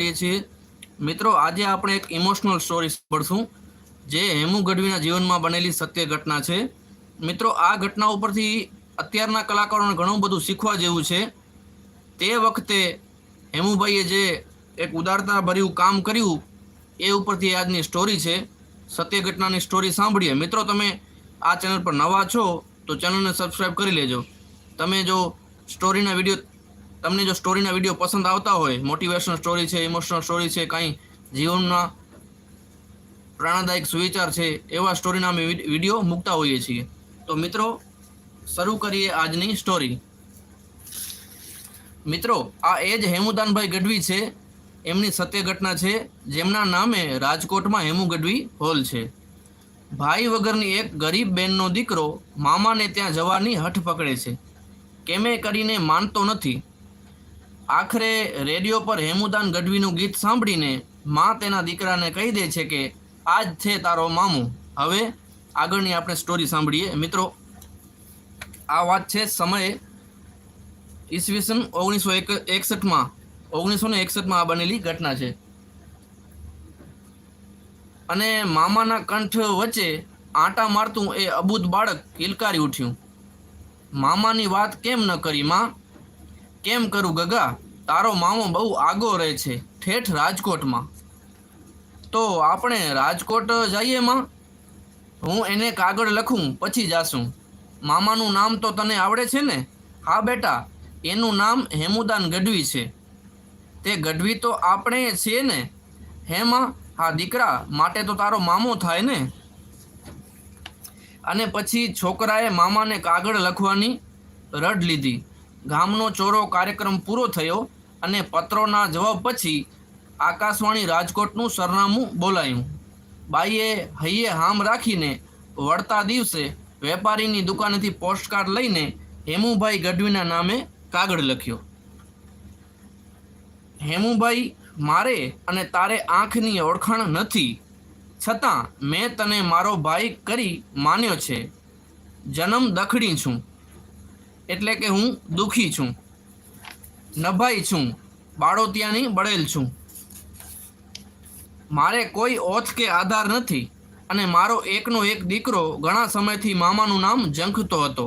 છીએ મિત્રો, આજે આપણે એક ઇમોશનલ સ્ટોરી સાંભળશું, જે હેમુ ગઢવીના જીવનમાં બનેલી સત્ય ઘટના છે. મિત્રો, આ ઘટના ઉપરથી અત્યારના કલાકારોને ઘણું બધું શીખવા જેવું છે. તે વખતે હેમુભાઈએ જે એક ઉદારતા ભર્યું કામ કર્યું, એ ઉપરથી આજની સ્ટોરી છે. સત્ય ઘટનાની સ્ટોરી સાંભળીએ. મિત્રો, તમે આ ચેનલ પર નવા છો, તો ચેનલને સબસ્ક્રાઈબ કરી લેજો. તમે જો સ્ટોરીના વીડિયો તમને જો સ્ટોરીના વીડિયો પસંદ આવતા હોય મોટિવેશનલ સ્ટોરી છે ઇમોશનલ સ્ટોરી છે, કાંઈ જીવનમાં પ્રાણદાયક સુવિચાર છે, એવા સ્ટોરીના અમે વીડિયો મૂકતા હોઈએ છીએ. તો મિત્રો, શરૂ કરીએ આજની સ્ટોરી મિત્રો, આ એ જ હેમુદાનભાઈ ગઢવી છે, એમની સત્ય ઘટના છે, જેમના નામે રાજકોટમાં હેમુ ગઢવી હોલ છે. ભાઈ વગરની એક ગરીબ બહેનનો દીકરો મામાને ત્યાં જવાની હઠ પકડે છે. કેમે કરીને માનતો નથી. આખરે રેડિયો પર હેમુદાન ગઢવીનું ગીત સાંભળીને માં તેના દીકરાને કહી દે છે કે આ જ છે તારો મામું. હવે આગળની આપણે સ્ટોરી સાંભળીએ. મિત્રો, આ વાત છે સમયે ઈસવીસન ઓગણીસો એક, એકસઠમાં, ઓગણીસો ને એકસઠમાં આ બનેલી ઘટના છે. અને મામાના કંઠ વચ્ચે આંટા મારતું એ અબૂત બાળક કિલકારી ઉઠ્યું. મામાની વાત કેમ ન કરી, માં? કેમ કરું ગગા? તારો મામો બહુ આગો રહે છે, ઠેઠ રાજકોટમાં. તો આપણે રાજકોટ જઈએ માં? હું એને કાગળ લખું, પછી જાશું મામાનું નામ તો તને આવડે છે ને? હા બેટા, એનું નામ હેમુદાન ગઢવી છે. તે ગઢવી તો આપણે છીએ ને? હેમાં હા દીકરા, માટે તો તારો મામો થાય ને? અને પછી છોકરાએ મામાને કાગળ લખવાની રડ લીધી. ગામનો ચોરો કાર્યક્રમ પૂરો થયો અને પત્રોના જવાબ પછી આકાશવાણી રાજકોટનું સરનામું બોલાયું. બાઈએ હૈયે હામ રાખીને વળતા દિવસે વેપારીની દુકાનેથી પોસ્ટકાર્ડ લઈને હેમુભાઈ ગઢવીના નામે કાગળ લખ્યો. હેમુભાઈ, મારે અને તારે આંખની ઓળખાણ નથી. છતાં મેં તને મારો ભાઈ કરી માન્યો છે. જન્મ દખડી છું. એટલે કે હું દુઃખી છું, નભાઈ છું, બાળોતિયાની બળેલ છું. મારે કોઈ ઓથ કે આધાર નથી અને મારો એકનો એક દીકરો ઘણા સમયથી મામાનું નામ ઝંખતો હતો.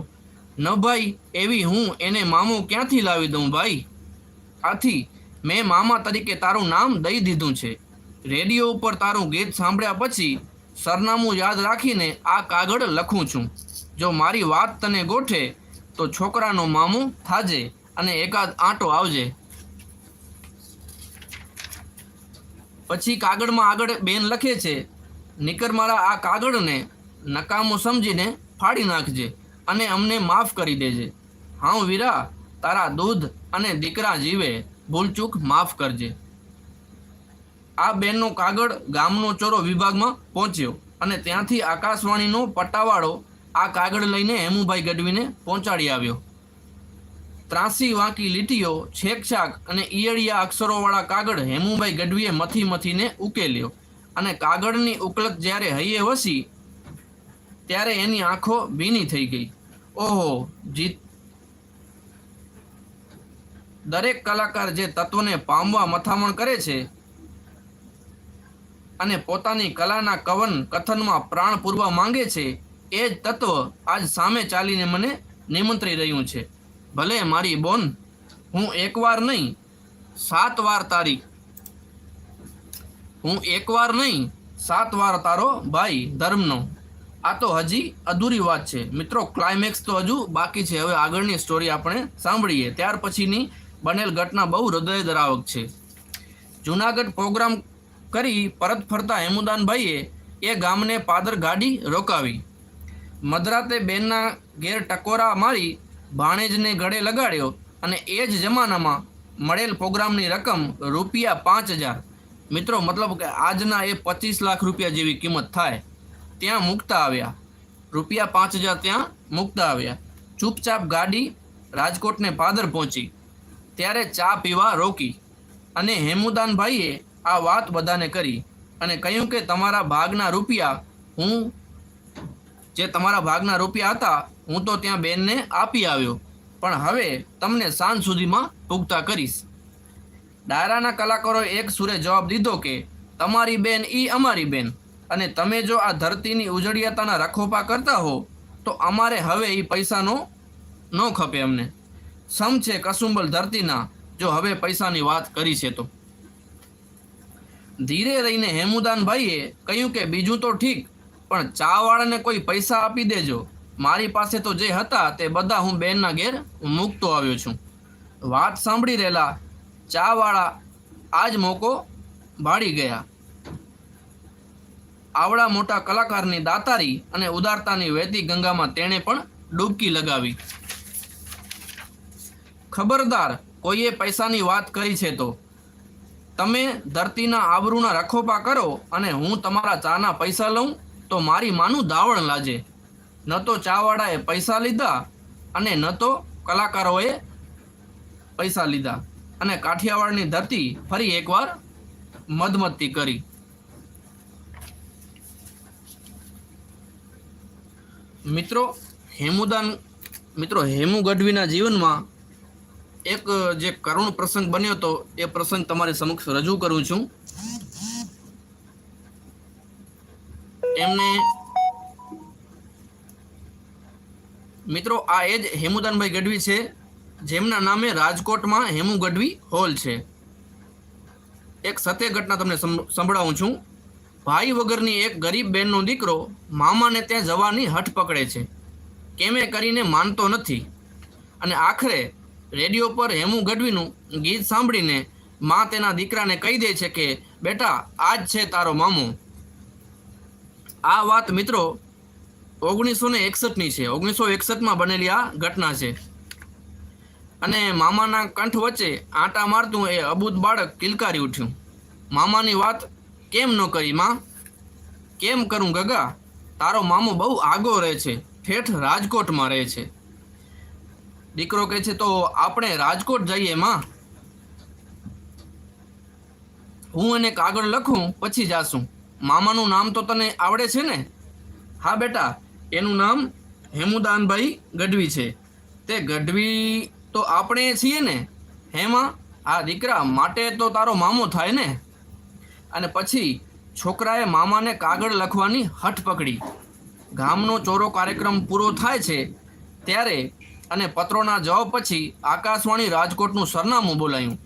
ન ભાઈ એવી હું એને મામો ક્યાંથી લાવી દઉં ભાઈ? આથી, મેં મામા તરીકે તારું નામ દઈ દીધું છે. રેડિયો ઉપર તારું ગીત સાંભળ્યા પછી સરનામું યાદ રાખીને આ કાગળ લખું છું. જો મારી વાત તને ગોઠે તો છોકરાનો મામો થાજે અને એકાદ આંટો આવજે. પછી કાગળમાં આગળ બેન લખે છે, નિકર મારા આ કાગળને નકામો સમજીને ફાડી નાખજે અને અમને માફ કરી દેજે. હા વીરા, તારા દૂધ અને દીકરા જીવે, ભૂલચૂક માફ કરજે. આ બેનનો કાગળ ગામનો ચોરો વિભાગમાં પહોંચ્યો અને ત્યાંથી આકાશવાણીનો પટ્ટાવાળો આ કાગળ લઈને હેમુભાઈ ગઢવીને પહોંચાડી આવ્યો. ત્રાસી વાંકી લીટીઓ, છેકછાક અને ઈયળિયા અક્ષરોવાળા કાગળ હેમુભાઈ ગઢવીએ મથી મથીને ઉકેલ્યો અને કાગળની ઉકલત જ્યારે હૈયે વસી, ત્યારે એની આંખો ભીની થઈ ગઈ. ઓહો, જીત. દરેક કલાકાર જે તત્વને પામવા મથામણ કરે છે અને પોતાની કલાના કવન કથનમાં પ્રાણ પૂરવા માંગે છે એ જ તત્વ આજ સામે ચાલીને મને નિમંત્રી રહ્યું છે. ભલે મારી બોન, હું એકવાર નહીં, સાત વાર તારી, હું એકવાર નહીં, સાત વાર તારો ભાઈ ધર્મનો. આ તો હજી અધૂરી વાત છે. મિત્રો ક્લાઇમેક્સ તો હજુ બાકી છે. હવે આગળની સ્ટોરી આપણે સાંભળીએ. ત્યાર પછીની બનેલ ઘટના બહુ હૃદય ધરાવક છે. જુનાગઢ પ્રોગ્રામ કરી પરત ફરતા હેમુદાનભાઈએ એ ગામને પાદર ગાડી રોકાવી. મધરાતે બેનના ઘેર ટકોરા મારી ભાણેજને ગળે લગાડ્યો અને એ જ જમાનામાં મળેલ પ્રોગ્રામની રકમ રૂપિયા પાંચ હજાર. મિત્રો, મતલબ કે આજના એ પચીસ લાખ રૂપિયા જેવી કિંમત થાય. ત્યાં મૂકતા આવ્યા. રૂપિયા પાંચ હજાર ત્યાં મૂકતા આવ્યા. ચૂપચાપ ગાડી રાજકોટને પાદર પહોંચી. ત્યારે ચા પીવા રોકી અને હેમુદાનભાઈએ આ વાત બધાને કરી અને કહ્યું કે તમારા ભાગના રૂપિયા હું જે તમારા ભાગના રૂપિયા હતા, હું તો ત્યાં બેનને આપી આવ્યો. પણ હવે તમને સાંજ સુધીમાં પૂગતા કરીશ. ડાયરાના કલાકારોએ એક સુરે જવાબ દીધો કે, તમારી બેન ઈ અમારી બેન. અને તમે જો આ ધરતીની ઉજળિયાતાના રખોપા કરતા હો, તો અમારે હવે એ પૈસાનો ન ખપે અમને. સમ છે કસુંબલ ધરતીના, જો હવે પૈસાની વાત કરી છે તો. ધીરે રહીને હેમુદાનભાઈએ કહ્યું કે, બીજું તો ઠીક. પણ ચાવાળાને કોઈ પૈસા આપી દેજો. મારી પાસે તો જે હતા તે બધા હું બેનના ઘેર મૂકતો આવ્યો છું. વાત સાંભળી રહેલા ચાવાળા આ જ મોકો ભાળી ગયા. આવડા મોટા કલાકારની દાતારી અને ઉદારતાની વહેતી ગંગામાં તેણે પણ ડૂબકી લગાવી. ખબરદાર, કોઈએ પૈસાની વાત કરી છે તો? તમે ધરતીના આબરૂના રખોપા કરો અને હું તમારા ચાના પૈસા લઉં તો મારી માનું દાવણ લાજે. ન તો ચાવાળાએ પૈસા લીધા અને ન તો કલાકારોએ પૈસા લીધા અને કાઠિયાવાડની ધરતી ફરી એકવાર મદમતી કરી. મિત્રો, હેમુદાન, મિત્રો, હેમુ ગઢવીના જીવનમાં એક જે કરુણ પ્રસંગ બન્યો હતો એ પ્રસંગ તમારી સમક્ષ રજૂ કરું છું. મિત્રો, આ એ જ હેમુદાનભાઈ ગઢવી છે, જેમના નામે રાજકોટમાં હેમુ ગઢવી હોલ છે. એક સત્ય ઘટના તમને સંભળાવું છું. ભાઈ વગરની એક ગરીબ બહેનનો દીકરો મામાને ત્યાં જવાની હઠ પકડે છે. કેમે કરીને માનતો નથી. અને આખરે રેડિયો પર હેમુ ગઢવીનું ગીત સાંભળીને માં તેના દીકરાને કહી દે છે કે, બેટા, આ જ છે તારો મામો. આ વાત મિત્રો ઓગણીસો ને એકસઠની છે. ઓગણીસો એકસઠમાં બનેલી આ ઘટના છે. અને મામાના કંઠ વચ્ચે આંટા મારતું એ અબૂત બાળક કિલકારી ઉઠ્યું. મામાની વાત કેમ ન કરી, માં? કેમ કરું ગગા? તારો મામો બહુ આગો રહે છે. ઠેઠ રાજકોટમાં રહે છે. દીકરો કહે છે, તો આપણે રાજકોટ જઈએ, માં? હું એને કાગળ લખું, પછી જાશું. મામાનું નામ તો તને આવડે છે ને? હા, બેટા. એનું નામ હેમુદાનભાઈ ગઢવી છે. તે ગઢવી તો આપણે છીએ ને? હેમાં, આ દીકરા માટે તો તારો મામો થાય ને? અને પછી છોકરાએ મામાને કાગળ લખવાની હઠ પકડી. ગામનો ચોરો કાર્યક્રમ પૂરો થાય છે ત્યારે અને પત્રોના જવાબ પછી આકાશવાણી રાજકોટનું સરનામું બોલાયું.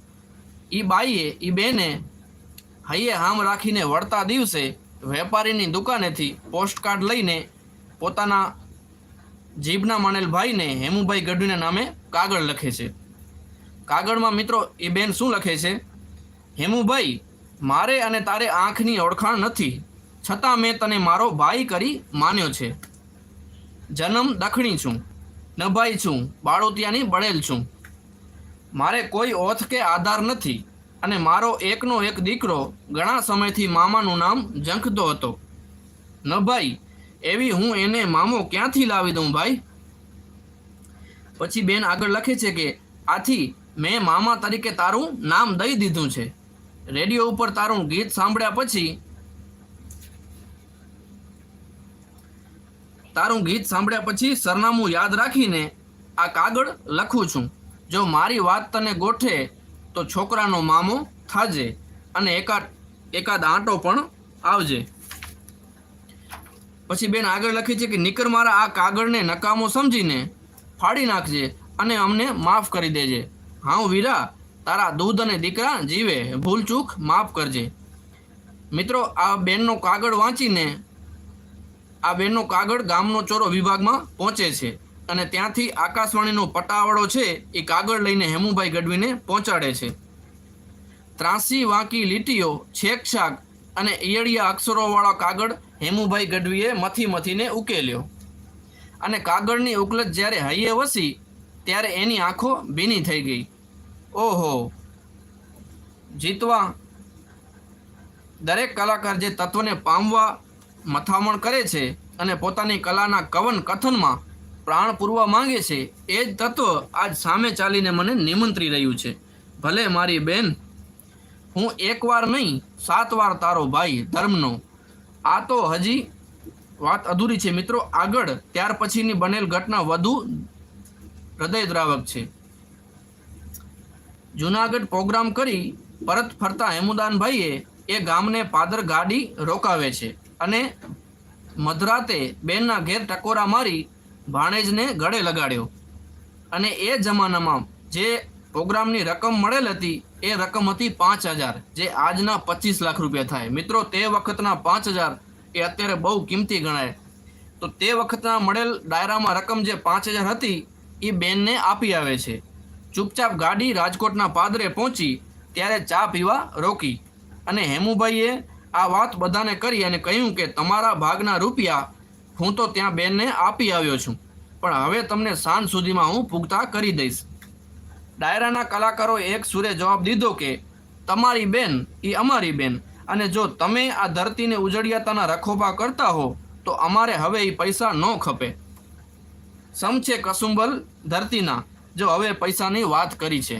એ બાઈએ એ બેને હૈયે હામ રાખીને વળતા દિવસે વેપારીની દુકાનેથી પોસ્ટકાર્ડ લઈને પોતાના જીભના માનેલ ભાઈને હેમુભાઈ ગઢવીના નામે કાગળ લખે છે. કાગળમાં મિત્રો એ બેન શું લખે છે? હેમુભાઈ, મારે અને તારે આંખની ઓળખાણ નથી. છતાં મેં તને મારો ભાઈ કરી માન્યો છે. જન્મ દખણી છું, નભાઈ છું, બાળોતિયાની બળેલ છું. મારે કોઈ ઓથ કે આધાર નથી અને મારો એકનો એક દીકરો ઘણા સમયથી મામાનું નામ ઝંખતો હતો. ન ભાઈ એવી હું એને મામો ક્યાંથી લાવી દઉં ભાઈ? પછી બેન આગળ લખે છે કે, આથી મેં મામા તરીકે તારું નામ દઈ દીધું છે. રેડિયો ઉપર તારું ગીત સાંભળ્યા પછી તારું ગીત સાંભળ્યા પછી સરનામું યાદ રાખીને આ કાગળ લખું છું. જો મારી વાત તને ગોઠે, તો છોકરાનો મામો થાજે અને એકાદ એકાદ આંટો પણ આવજે. પછી બેન આગળ લખી છે કે નીકર મારા આ કાગળને નકામો સમજીને ફાડી નાખજે અને અમને માફ કરી દેજે. હા વીરા, તારા દૂધ અને દીકરા જીવે ભૂલચૂક માફ કરજે. મિત્રો, આ બેનનો કાગળ વાંચીને આ બેનનો કાગળ ગામનો ચોરો વિભાગમાં પહોંચે છે અને ત્યાંથી આકાશવાણીનો પટાવાળો છે એ કાગળ લઈને હેમુભાઈ ગઢવીને પહોંચાડે છે. ત્રાસી વાંકી લીટીઓ, છેક છાક અને ઈયળિયા અક્ષરોવાળો કાગળ હેમુભાઈ ગઢવીએ મથી મથીને ઉકેલ્યો. અને કાગળની ઉકલત જ્યારે હૈયે વસી, ત્યારે એની આંખો ભીની થઈ ગઈ. ઓહો! જીતવા દરેક કલાકાર જે તત્વને પામવા, મથામણ કરે છે અને પોતાની કલાના કવન કથનમાં પ્રાણ પૂરવા માંગે છે, એ જ તત્વ આજ સામે ચાલીને મને નિમંત્રી રહ્યું છે. ભલે મારી બેન હું એકવાર નહીં, સાત વાર તારો ભાઈ ધર્મનો. આ તો હજી વાત અધૂરી છે. મિત્રો, આગળ ત્યાર પછીની બનેલ ઘટના વધુ હૃદયદ્રાવક છે. જુનાગઢ પ્રોગ્રામ કરી પરત ફરતા હેમુદાનભાઈએ એ ગામને પાદર ગાડી રોકાવે છે અને મધરાતે બેનના ઘેર ટકોરા મારી ભાણેજને ગળે લગાડ્યો. અને એ જમાનામાં જે પ્રોગ્રામની રકમ મળેલ હતી એ રકમ હતી પાંચ હજાર, જે આજના પચીસ લાખ રૂપિયા થાય. મિત્રો, તે વખતના પાંચ હજાર એ અત્યારે બહુ કિંમતી ગણાય. તો તે વખતના મળેલ ડાયરામાં રકમ જે પાંચ હજાર હતી, એ બેનને આપી આવે છે. ચૂપચાપ ગાડી રાજકોટના પાદરે પહોંચી, ત્યારે ચા પીવા રોકી. અને હેમુભાઈએ આ વાત બધાને કરી અને કહ્યું કે, તમારા ભાગના રૂપિયા હું તો ત્યાં બેનને આપી આવ્યો છું. પણ હવે તમને સાંજ સુધીમાં હું પૂગતા કરી દઈશ. ડાયરાના કલાકારોએ એક સુરે જવાબ દીધો કે, તમારી બેન એ અમારી બેન. અને જો તમે આ ધરતીને ઉજળિયાતાના રખોબા કરતા હો, તો અમારે હવે એ પૈસા ન ખપે. સમછે કસુંબલ ધરતીના, જો હવે પૈસાની વાત કરી છે.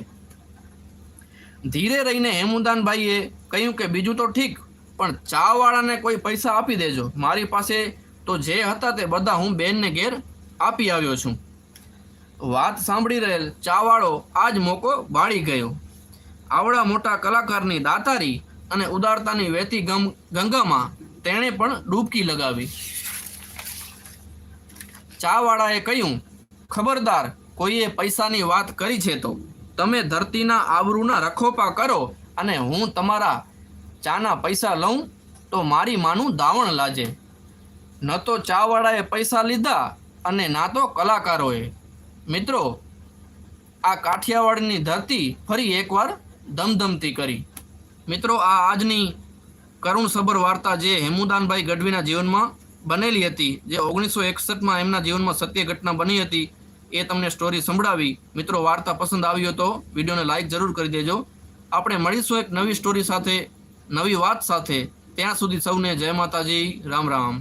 ધીરે રહીને હેમુદાનભાઈએ કહ્યું કે, બીજું તો ઠીક, પણ ચાવાળાને કોઈ પૈસા આપી દેજો. મારી પાસે તો જે હતા તે બધા હું બેનને ઘેર આપી આવ્યો છું. વાત સાંભળી રહેલ ચાવાળો આ જ મોકો બાળી ગયો. આવડા મોટા કલાકારની દાતારી અને ઉદારતાની વહેતી ગમ, ગંગામાં તેણે પણ ડૂબકી લગાવી. ચાવાળાએ કહ્યું, ખબરદાર, કોઈએ પૈસાની વાત કરી છે તો. તમે ધરતીના આબરૂના રખોપા કરો અને હું તમારા ચાના પૈસા લઉં તો મારી માનું દાવણ લાજે. ન તો ચાવાળાએ પૈસા લીધા અને ના તો કલાકારોએ મિત્રો, આ કાઠિયાવાડની ધરતી ફરી એકવાર ધમધમતી કરી. મિત્રો, આ આજની કરુણ સબર વાર્તા જે હેમુદાનભાઈ ગઢવીના જીવનમાં બનેલી હતી, જે ઓગણીસો એકસઠમાં એમના જીવનમાં સત્ય ઘટના બની હતી, એ તમને સ્ટોરી સંભળાવી. મિત્રો, વાર્તા પસંદ આવ્યો તો વિડીયોને લાઇક જરૂર કરી દેજો. આપણે મળીશું એક નવી સ્ટોરી સાથે, નવી વાત સાથે. ત્યાં સુધી સૌને જય માતાજી, રામ રામ.